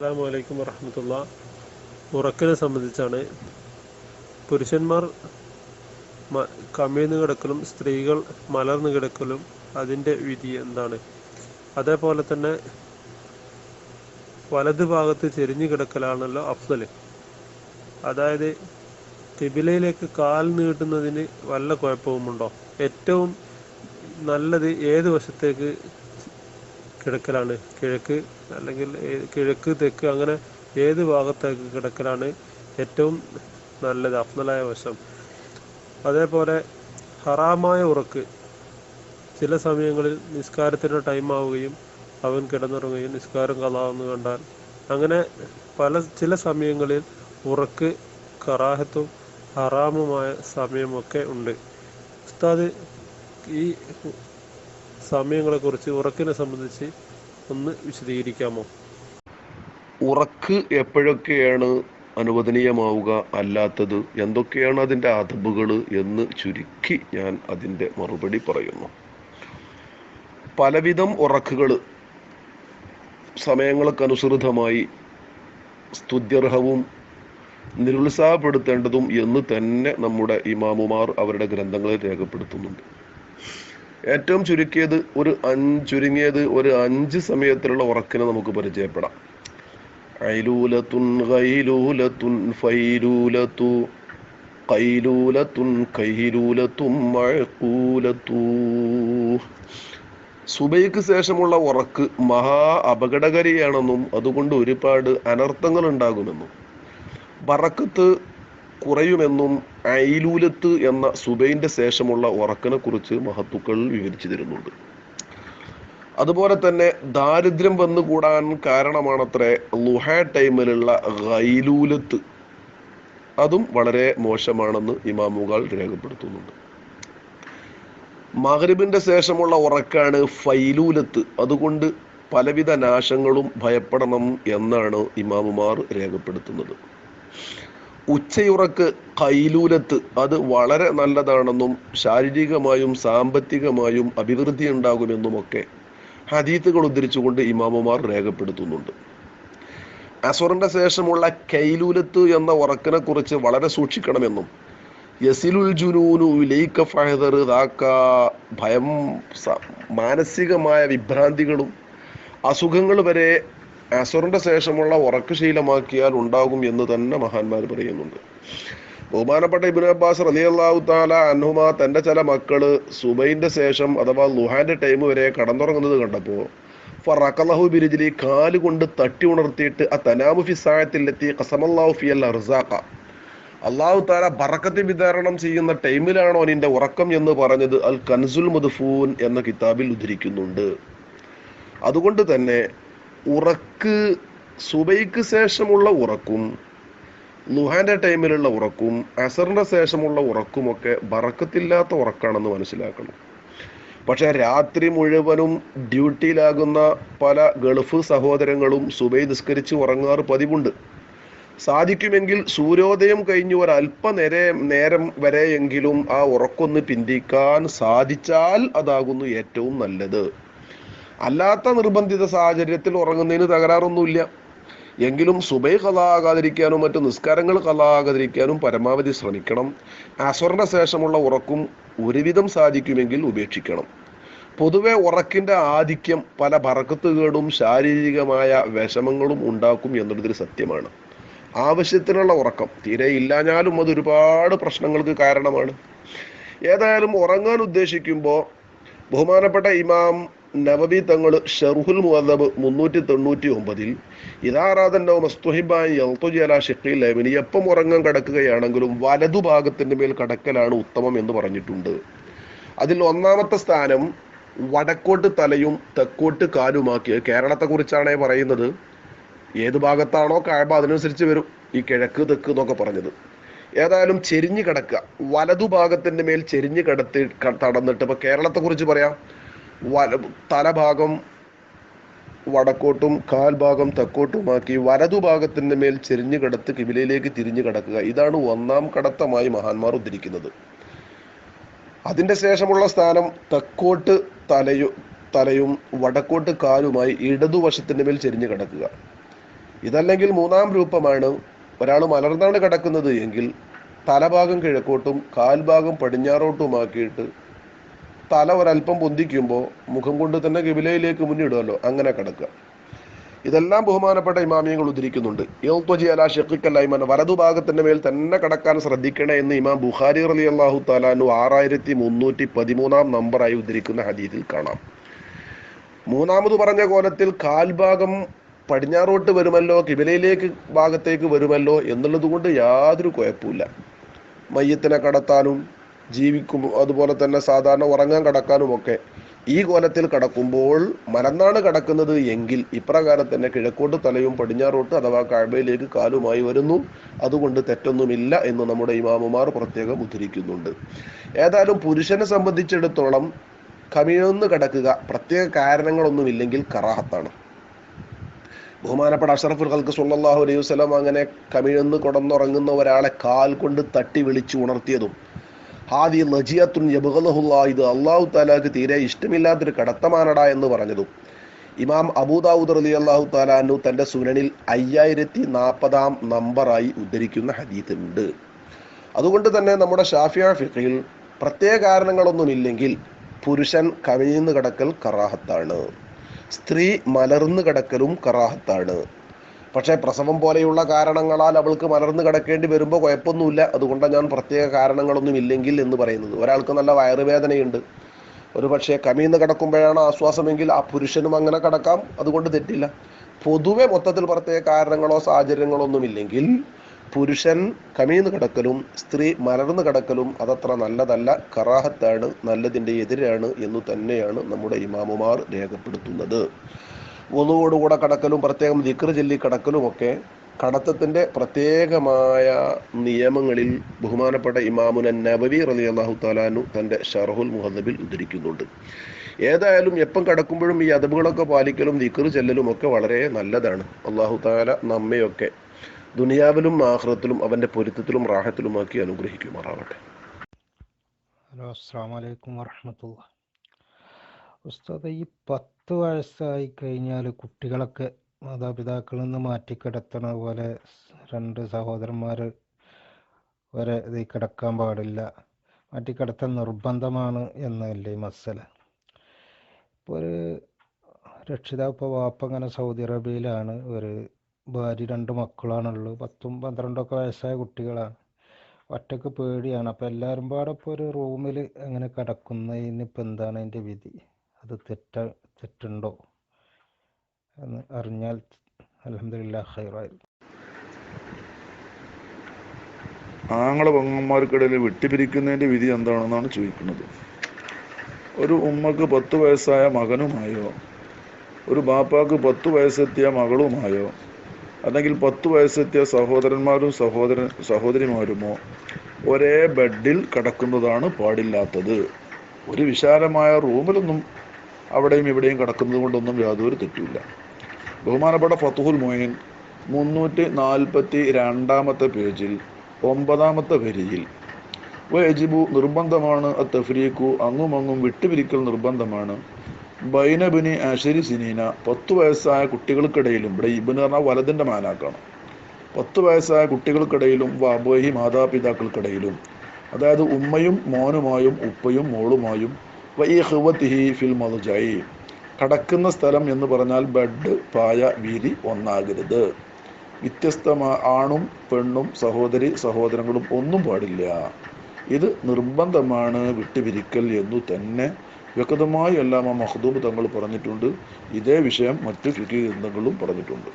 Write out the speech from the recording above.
അസ്സാം വലൈക്കും വറഹമത്തുള്ള. ഉറക്കിനെ സംബന്ധിച്ചാണ് പുരുഷന്മാർ കമിഴ്ന്ന് കിടക്കലും സ്ത്രീകൾ മലർന്നു കിടക്കലും അതിന്റെ വിധി എന്താണ്? അതേപോലെ തന്നെ വലത് ഭാഗത്ത് ചെരിഞ്ഞു കിടക്കലാണല്ലോ അഫ്സൽ അതായത് തിബിലയിലേക്ക് കാൽ നീട്ടുന്നതിന് വല്ല കുഴപ്പവുമുണ്ടോ? ഏറ്റവും നല്ലത് ഏത് വശത്തേക്ക് കിടക്കലാണ് കിഴക്ക് അല്ലെങ്കിൽ കിഴക്ക് തെക്ക് അങ്ങനെ ഏത് ഭാഗത്തേക്ക് കിടക്കലാണ് ഏറ്റവും നല്ലത് അഫ്നലായ വശം. അതേപോലെ ഹറാമായ ഉറക്ക്. ചില സമയങ്ങളിൽ നിസ്കാരത്തിന്റെ ടൈം ആവുകയും അവൻ കിടന്നുറങ്ങുകയും നിസ്കാരം കലാവെന്ന് കണ്ടാൽ. അങ്ങനെ പല ചില സമയങ്ങളിൽ ഉറക്ക് കറാഹത്തും ഹറാമുമായ സമയമൊക്കെ ഉണ്ട്. ഉസ്താദ് ഈ സമയങ്ങളെക്കുറിച്ച് ഉറക്കിനെ സംബന്ധിച്ച് ഒന്ന് വിശദീകരിക്കാമോ? ഉറക്ക് എപ്പോഴൊക്കെയാണ് അനുവദനീയമാവുക അല്ലാത്തത്? എന്തൊക്കെയാണ് അതിന്റെ അതബുകൾ എന്ന് ചുരുക്കി ഞാൻ അതിന്റെ മറുപടി പറയുന്നു. പലവിധം ഉറക്കുകൾ സമയങ്ങൾക്കനുസൃതമായി സ്തുത്യർഹവും നിരുത്സാഹപ്പെടുത്തേണ്ടതും എന്ന് തന്നെ നമ്മുടെ ഇമാമുമാർ അവരുടെ ഗ്രന്ഥങ്ങളിൽ രേഖപ്പെടുത്തുന്നുണ്ട്. ഏറ്റവും ചുരുക്കിയത് ഒരു അഞ്ച് ചുരുങ്ങിയത് ഒരു അഞ്ച് സമയത്തിലുള്ള ഉറക്കിനെ നമുക്ക് പരിചയപ്പെടാം. ഐലൂലത്തുൻ കൈലൂലത്തുൻ ഫൈലൂലത്തു കൈലൂലത്തുൻ കൈലൂലത്തും മഴക്കൂലത്തു. സുബൈക്ക് ശേഷമുള്ള ഉറക്ക് മഹാ അപകടകരിയാണെന്നും അതുകൊണ്ട് ഒരുപാട് അനർത്ഥങ്ങൾ ഉണ്ടാകുമെന്നും ബറക്കത്ത് കുറയുമെന്നും ഐലൂലത്ത് എന്ന സുബൈന്റെ ശേഷമുള്ള ഉറക്കനെ കുറിച്ച് മഹത്തുക്കൾ വിവരിച്ചു തരുന്നുണ്ട് അതുപോലെ തന്നെ ദാരിദ്ര്യം വന്നുകൂടാൻ കാരണമാണത്രേ ലുഹ ടൈമിലുള്ള ഗൈലൂലത്ത്. അതും വളരെ മോശമാണെന്ന് ഇമാമുകൾ രേഖപ്പെടുത്തുന്നുണ്ട്. മഗ്രിബിന്റെ ശേഷമുള്ള ഉറക്കാണ് ഫൈലൂലത്ത്. അതുകൊണ്ട് പലവിധ നാശങ്ങളും ഭയപ്പെടണം എന്നാണ് ഇമാമുമാർ രേഖപ്പെടുത്തുന്നത്. ഉച്ചയുറക്ക് കൈലൂലത്ത്. അത് വളരെ നല്ലതാണെന്നും ശാരീരികമായും സാമ്പത്തികമായും അഭിവൃദ്ധി ഉണ്ടാകുമെന്നുമൊക്കെ ഹദീത്തുകൾ ഉദ്ധരിച്ചുകൊണ്ട് ഇമാമുമാർ രേഖപ്പെടുത്തുന്നുണ്ട്. അസുറിന്റെ ശേഷമുള്ള കൈലൂലത്ത് എന്ന ഉറക്കിനെ കുറിച്ച് വളരെ സൂക്ഷിക്കണമെന്നും യസിലുൽ ജുനൂനു വിലയിക്ക ഫഹദർ ദാക്ക ഭയം മാനസികമായ വിഭ്രാന്തികളും അസുഖങ്ങൾ വരെ അസുറിന്റെ ശേഷമുള്ള ഉറക്ക് ശീലമാക്കിയാൽ ഉണ്ടാകും എന്ന് തന്നെ മഹാന്മാർ പറയുന്നുണ്ട്. ബഹുമാനപ്പെട്ട ഇബിൻ അബ്ബാസ് റലിയല്ലാഹു താല അന്നുമ തന്റെ ചില മക്കൾ സുബൈന്റെ ശേഷം അഥവാ ലുഹാന്റെ ടൈം വരെ കടന്നുറങ്ങുന്നത് കണ്ടപ്പോ ഫറക്കലഹു ബിരിജിലി കാൽ കൊണ്ട് തട്ടി ഉണർത്തിയിട്ട് ആ തനാമു ഫിസായത്തിലെത്തി കസമല്ലാഹു ഫിയൽ അർസാഖ. അള്ളാഹു താല ബറക്കത്ത് വിതരണം ചെയ്യുന്ന ടൈമിലാണോ നിന്റെ ഉറക്കം എന്ന് പറഞ്ഞത് അൽ കൻസുൽ മുദ്ഫൂൻ എന്ന കിതാബിൽ ഉദ്ധരിക്കുന്നുണ്ട്. അതുകൊണ്ട് തന്നെ ഉറക്ക് സുബൈക്ക് ശേഷമുള്ള ഉറക്കും ലുഹാന്റെ ടൈമിലുള്ള ഉറക്കും അസറിന്റെ ശേഷമുള്ള ഉറക്കുമൊക്കെ ബറക്കത്തില്ലാത്ത ഉറക്കാണെന്ന് മനസ്സിലാക്കണം. പക്ഷേ രാത്രി മുഴുവനും ഡ്യൂട്ടിയിലാകുന്ന പല ഗൾഫ് സഹോദരങ്ങളും സുബൈ നിസ്കരിച്ച് ഉറങ്ങാറ് പതിവുണ്ട്. സാധിക്കുമെങ്കിൽ സൂര്യോദയം കഴിഞ്ഞ് ഒരല്പ നേരെ നേരം വരെയെങ്കിലും ആ ഉറക്കൊന്ന് പിന്തിക്കാൻ സാധിച്ചാൽ അതാകുന്നു ഏറ്റവും നല്ലത്. അല്ലാത്ത നിർബന്ധിത സാഹചര്യത്തിൽ ഉറങ്ങുന്നതിന് തകരാറൊന്നുമില്ല. എങ്കിലും സുബൈ കലാകാതിരിക്കാനും മറ്റു നിസ്കാരങ്ങൾ കലാകാതിരിക്കാനും പരമാവധി ശ്രമിക്കണം. അസുറിന്റെ ശേഷമുള്ള ഉറക്കും ഒരുവിധം സാധിക്കുമെങ്കിൽ ഉപേക്ഷിക്കണം. പൊതുവെ ഉറക്കിന്റെ ആധിക്യം പല ഭറക്കത്തുകേടും ശാരീരികമായ വിഷമങ്ങളും ഉണ്ടാക്കും എന്നുള്ളതൊരു സത്യമാണ്. ആവശ്യത്തിനുള്ള ഉറക്കം തീരെ ഇല്ലാഞ്ഞാലും അത് ഒരുപാട് പ്രശ്നങ്ങൾക്ക് കാരണമാണ്. ഏതായാലും ഉറങ്ങാൻ ഉദ്ദേശിക്കുമ്പോൾ ബഹുമാനപ്പെട്ട ഇമാം നവബി തങ്ങൾ ഷെർഹുൽ മുഅദബ് മുന്നൂറ്റി തൊണ്ണൂറ്റി ഒമ്പതിൽ ഇതാറാദന്റെ മസ്തുഹിബായി യൽത്തുജല ഷിഖിൽ ലൈമിനി എപ്പം ഉറങ്ങാൻ കിടക്കുകയാണെങ്കിലും വലതുഭാഗത്തിന്റെ മേൽ കടക്കലാണ് ഉത്തമം എന്ന് പറഞ്ഞിട്ടുണ്ട്. അതിൽ ഒന്നാമത്തെ സ്ഥാനം വടക്കോട്ട് തലയും തെക്കോട്ട് കാലുമാക്കി കേരളത്തെ കുറിച്ചാണ് പറയുന്നത്. ഏത് ഭാഗത്താണോ കായബ അതിനനുസരിച്ച് വരും. ഈ കിഴക്ക് തെക്ക് എന്നൊക്കെ പറഞ്ഞത്. ഏതായാലും ചെരിഞ്ഞു കിടക്കുക. വലതുഭാഗത്തിന്റെ മേൽ ചെരിഞ്ഞു കിടത്തി തടന്നിട്ട് ഇപ്പൊ കേരളത്തെ കുറിച്ച് പറയാം. വല തലഭാഗം വടക്കോട്ടും കാൽഭാഗം തെക്കോട്ടുമാക്കി വലതുഭാഗത്തിന്റെ മേൽ ചെരിഞ്ഞു കിടത്ത് കിബിലയിലേക്ക് തിരിഞ്ഞു കിടക്കുക. ഇതാണ് ഒന്നാം കടത്തമായി മഹാന്മാർ ഉദ്ധരിക്കുന്നത്. അതിന്റെ ശേഷമുള്ള സ്ഥാനം തെക്കോട്ട് തലയു തലയും വടക്കോട്ട് കാലുമായി ഇടതുവശത്തിന്റെ മേൽ ചെരിഞ്ഞു കിടക്കുക. ഇതല്ലെങ്കിൽ മൂന്നാം രൂപമാണ് ഒരാൾ മലർന്നാണ് കിടക്കുന്നത് എങ്കിൽ തലഭാഗം കിഴക്കോട്ടും കാൽഭാഗം പടിഞ്ഞാറോട്ടുമാക്കിയിട്ട് തല ഒരല്പം പൊന്തിക്കുമ്പോൾ മുഖം കൊണ്ട് തന്നെ കിബിലയിലേക്ക് മുന്നിടുമല്ലോ അങ്ങനെ കിടക്കുക. ഇതെല്ലാം ബഹുമാനപ്പെട്ട ഇമാമിയങ്ങൾ ഉദ്ധരിക്കുന്നുണ്ട്. ഇൽത്വജി അല വലതു വലതുഭാഗത്തിന്റെ മേൽ തന്നെ കടക്കാൻ ശ്രദ്ധിക്കണേ എന്ന് ഇമാം ബുഖാരി അലി അള്ളാഹു താലാനു ആറായിരത്തി മുന്നൂറ്റി പതിമൂന്നാം നമ്പറായി ഉദ്ധരിക്കുന്ന ഹദീസിൽ കാണാം. മൂന്നാമത് പറഞ്ഞ കോലത്തിൽ കാൽഭാഗം പടിഞ്ഞാറോട്ട് വരുമല്ലോ കിബിലയിലേക്ക് ഭാഗത്തേക്ക് വരുമല്ലോ എന്നുള്ളത് കൊണ്ട് യാതൊരു കുഴപ്പമില്ല മയ്യത്തിനെ കടത്താനും ജീവിക്കും അതുപോലെ തന്നെ സാധാരണ ഉറങ്ങാൻ കിടക്കാനുമൊക്കെ ഈ കോലത്തിൽ കിടക്കുമ്പോൾ മലന്നാണ് കടക്കുന്നത് എങ്കിൽ ഇപ്രകാരം തന്നെ കിഴക്കോട്ട് തലയും പടിഞ്ഞാറോട്ട് അഥവാ കാഴ്ബയിലേക്ക് കാലുമായി വരുന്നു. അതുകൊണ്ട് തെറ്റൊന്നുമില്ല എന്ന് നമ്മുടെ ഇമാമുമാർ പ്രത്യേകം ഉദ്ധരിക്കുന്നുണ്ട്. ഏതായാലും പുരുഷനെ സംബന്ധിച്ചിടത്തോളം കമിഴ്ന്ന് കിടക്കുക പ്രത്യേക കാരണങ്ങളൊന്നുമില്ലെങ്കിൽ കറാഹത്താണ്. ബഹുമാനപ്പെട്ട അഷറഫുൽ ഖൽക്ക് സുല്ലാഹു അലൈഹി വസല്ലം അങ്ങനെ കമിഴ്ന്ന് കൊടന്നുറങ്ങുന്ന ഒരാളെ കാൽ കൊണ്ട് തട്ടി വിളിച്ചു ഉണർത്തിയതും ഹാദി ലജിയത്തുൻ യബ്ഗലഹുല്ലാ ഇത് അള്ളാഹു താലാക്ക് തീരെ ഇഷ്ടമില്ലാത്തൊരു കടത്തമാനടാ എന്ന് പറഞ്ഞതും. ഇമാം അബൂദാവൂദ് അലി അള്ളാഹു താലാനു തന്റെ സുനനിൽ അയ്യായിരത്തി നാൽപ്പതാം നമ്പറായി ഉദ്ധരിക്കുന്ന ഹദീത്ത് ഉണ്ട് അതുകൊണ്ട് തന്നെ നമ്മുടെ ഷാഫിയ ഫിഖയിൽ പ്രത്യേക കാരണങ്ങളൊന്നുമില്ലെങ്കിൽ പുരുഷൻ കവിഞ്ഞു കടക്കൽ കറാഹത്താണ്. സ്ത്രീ മലർന്നു കടക്കലും കറാഹത്താണ്. പക്ഷേ പ്രസവം പോലെയുള്ള കാരണങ്ങളാൽ അവൾക്ക് മലർന്നു കിടക്കേണ്ടി വരുമ്പോൾ കുഴപ്പമൊന്നുമില്ല. അതുകൊണ്ടാണ് ഞാൻ പ്രത്യേക കാരണങ്ങളൊന്നും ഇല്ലെങ്കിൽ എന്ന് പറയുന്നത്. ഒരാൾക്ക് നല്ല വയറുവേദനയുണ്ട്. ഒരു പക്ഷേ കമിഴ്ന്ന് കിടക്കുമ്പോഴാണ് ആശ്വാസമെങ്കിൽ ആ പുരുഷനും അങ്ങനെ കിടക്കാം. അതുകൊണ്ട് തെറ്റില്ല. പൊതുവെ മൊത്തത്തിൽ പ്രത്യേക കാരണങ്ങളോ സാഹചര്യങ്ങളോ ഒന്നുമില്ലെങ്കിൽ പുരുഷൻ കമിഴ്ന്ന് കിടക്കലും സ്ത്രീ മലർന്ന് കിടക്കലും അതത്ര നല്ലതല്ല. കറാഹത്താണ് നല്ലതിന്റെ എതിരാണ് എന്നു തന്നെയാണ് നമ്മുടെ ഇമാമുമാർ രേഖപ്പെടുത്തുന്നത്. ഒന്നുകൂടുകൂടെ കടക്കലും പ്രത്യേകം ദിക്ർ ചൊല്ലി കടക്കലും ഒക്കെ കടത്തത്തിന്റെ പ്രത്യേകമായ നിയമങ്ങളിൽ ബഹുമാനപ്പെട്ട ഇമാമുന നബവി റലി അള്ളാഹു താലാനു തന്റെ ഷർഹുൽ മുഹദബിൽ ഉദ്ധരിക്കുന്നുണ്ട്. ഏതായാലും എപ്പം കടക്കുമ്പോഴും ഈ അതബുകളൊക്കെ പാലിക്കലും ദിക്ർ ചെല്ലലും ഒക്കെ വളരെ നല്ലതാണ്. അള്ളാഹു താല നമ്മയൊക്കെ ദുനിയാവിലും ആഹ്റത്തിലും അവന്റെ പൊരുത്തത്തിലും റാഹത്തിലുമാക്കി അനുഗ്രഹിക്കുമാറാവട്ടെ. ഹലോ അസ്സാം വലൈക്കും വർഹമത്തുള്ള ഉസ്താദ് ഈ പത്ത് വയസ്സായി കഴിഞ്ഞാൽ കുട്ടികളൊക്കെ മാതാപിതാക്കളിൽ നിന്ന് മാറ്റിക്കിടത്തണ പോലെ രണ്ട് സഹോദരന്മാർ വരെ ഇത് കിടക്കാൻ പാടില്ല. മാറ്റിക്കിടത്തൽ നിർബന്ധമാണ് എന്നല്ലേ മസല ഇപ്പോൾ ഒരു രക്ഷിതാവ് ഇപ്പോൾ വാപ്പ അങ്ങനെ സൗദി അറേബ്യയിലാണ്. ഒരു ഭാര്യ രണ്ട് മക്കളാണുള്ളത് പത്തും പന്ത്രണ്ടൊക്കെ വയസ്സായ കുട്ടികളാണ്. ഒറ്റയ്ക്ക് പേടിയാണ്. അപ്പോൾ എല്ലാവരും പാടെ ഇപ്പോൾ ഒരു റൂമിൽ അങ്ങനെ കിടക്കുന്നതിന് ഇപ്പോൾ എന്താണ് അതിന്റെ വിധി? അത് തെറ്റ തെറ്റുണ്ടോ എന്ന് അറിഞ്ഞാൽ അലഹമില്ല ഹൈറായിരുന്നു ആങ്ങളെ പെങ്ങന്മാർക്കിടയിൽ വെട്ടിപ്പിരിക്കുന്നതിന്റെ വിധി എന്താണെന്നാണ് ചോദിക്കുന്നത്. ഒരു ഉമ്മക്ക് പത്ത് വയസ്സായ മകനുമായോ ഒരു ബാപ്പാക്ക് പത്ത് വയസ്സെത്തിയ മകളുമായോ അല്ലെങ്കിൽ പത്ത് വയസ്സെത്തിയ സഹോദരന്മാരും സഹോദരൻ സഹോദരിമാരുമോ ഒരേ ബെഡിൽ കിടക്കുന്നതാണ് പാടില്ലാത്തത്. ഒരു വിശാലമായ റൂമിലൊന്നും അവിടെയും ഇവിടെയും കിടക്കുന്നത് കൊണ്ടൊന്നും യാതൊരു തെറ്റുമില്ല. ബഹുമാനപ്പെട്ട ഫത്തുഹുൽ മൊയിൻ മുന്നൂറ്റി നാൽപ്പത്തി രണ്ടാമത്തെ പേജിൽ ഒമ്പതാമത്തെ വരിയിൽ വയജിബു നിർബന്ധമാണ് തഫ്രീഖു അങ്ങും അങ്ങും വിട്ടുപിരിക്കൽ നിർബന്ധമാണ്. ബൈനബിനി അഷരി സിനീന പത്ത് വയസ്സായ കുട്ടികൾക്കിടയിലും ഇവിടെ ഇബിന് പറഞ്ഞാൽ വലതിന്റെ മാനാക്കാണ്. പത്ത് വയസ്സായ കുട്ടികൾക്കിടയിലും വാബോഹി മാതാപിതാക്കൾക്കിടയിലും അതായത് ഉമ്മയും മോനുമായും ഉപ്പയും മോളുമായും വൈ ഹുവത്തിഹി ഫിൽ മതുജായി കടക്കുന്ന സ്ഥലം എന്ന് പറഞ്ഞാൽ ബെഡ് പായ വീതി ഒന്നാകരുത്. വ്യത്യസ്തമാ ആണും പെണ്ണും സഹോദരി സഹോദരങ്ങളും ഒന്നും പാടില്ല. ഇത് നിർബന്ധമാണ് വിട്ടുപിരിക്കൽ എന്നു തന്നെ വ്യക്തമായി എല്ലാം ആ മഹദൂബ് തങ്ങൾ പറഞ്ഞിട്ടുണ്ട്. ഇതേ വിഷയം മറ്റു ഫിഖി ഗ്രന്ഥങ്ങളും പറഞ്ഞിട്ടുണ്ട്.